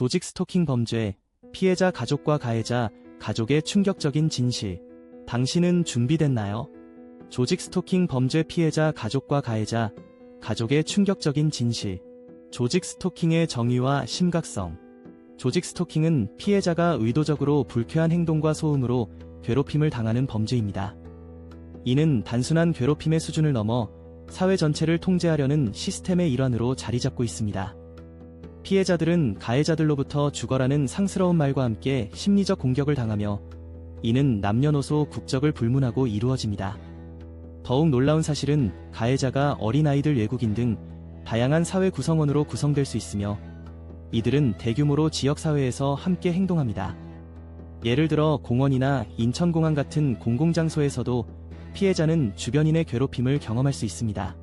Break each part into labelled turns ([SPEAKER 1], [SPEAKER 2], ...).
[SPEAKER 1] 조직 스토킹 범죄, 피해자 가족과 가해자, 가족의 충격적인 진실. 당신은 준비됐나요? 조직 스토킹 범죄 피해자 가족과 가해자, 가족의 충격적인 진실. 조직 스토킹의 정의와 심각성. 조직 스토킹은 피해자가 의도적으로 불쾌한 행동과 소음으로 괴롭힘을 당하는 범죄입니다. 이는 단순한 괴롭힘의 수준을 넘어 사회 전체를 통제하려는 시스템의 일환으로 자리 잡고 있습니다. 피해자들은 가해자들로부터 죽어라는 상스러운 말과 함께 심리적 공격을 당하며 이는 남녀노소 국적을 불문하고 이루어집니다. 더욱 놀라운 사실은 가해자가 어린아이들 외국인 등 다양한 사회 구성원으로 구성될 수 있으며 이들은 대규모로 지역사회에서 함께 행동합니다. 예를 들어 공원이나 인천공항 같은 공공장소에서도 피해자는 주변인의 괴롭힘을 경험할 수 있습니다.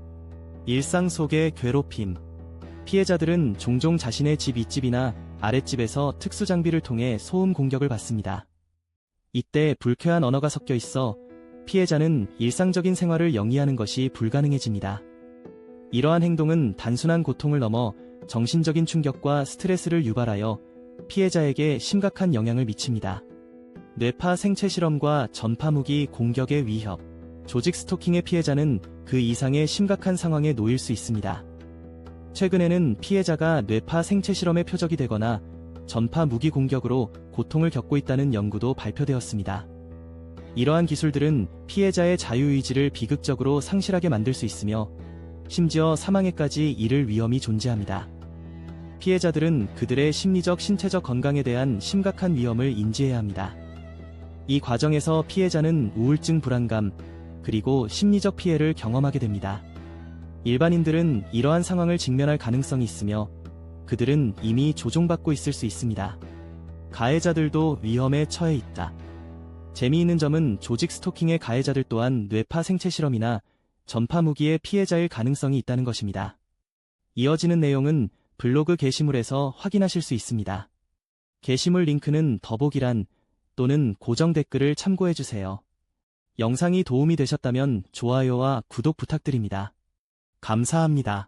[SPEAKER 1] 일상 속의 괴롭힘. 피해자들은 종종 자신의 집 윗집이나 아랫집에서 특수장비를 통해 소음 공격을 받습니다. 이때 불쾌한 언어가 섞여 있어 피해자는 일상적인 생활을 영위하는 것이 불가능해집니다. 이러한 행동은 단순한 고통을 넘어 정신적인 충격과 스트레스를 유발하여 피해자에게 심각한 영향을 미칩니다. 뇌파 생체 실험과 전파 무기 공격의 위협. 조직 스토킹의 피해자는 그 이상의 심각한 상황에 놓일 수 있습니다. 최근에는 피해자가 뇌파 생체 실험의 표적이 되거나 전파 무기 공격으로 고통을 겪고 있다는 연구도 발표되었습니다. 이러한 기술들은 피해자의 자유의지를 비극적으로 상실하게 만들 수 있으며 심지어 사망에까지 이를 위험이 존재합니다. 피해자들은 그들의 심리적 신체적 건강에 대한 심각한 위험을 인지해야 합니다. 이 과정에서 피해자는 우울증 불안감, 그리고 심리적 피해를 경험하게 됩니다. 일반인들은 이러한 상황을 직면할 가능성이 있으며 그들은 이미 조종받고 있을 수 있습니다. 가해자들도 위험에 처해 있다. 재미있는 점은 조직 스토킹의 가해자들 또한 뇌파 생체 실험이나 전파 무기의 피해자일 가능성이 있다는 것입니다. 이어지는 내용은 블로그 게시물에서 확인하실 수 있습니다. 게시물 링크는 더보기란 또는 고정 댓글을 참고해주세요. 영상이 도움이 되셨다면 좋아요와 구독 부탁드립니다. 감사합니다.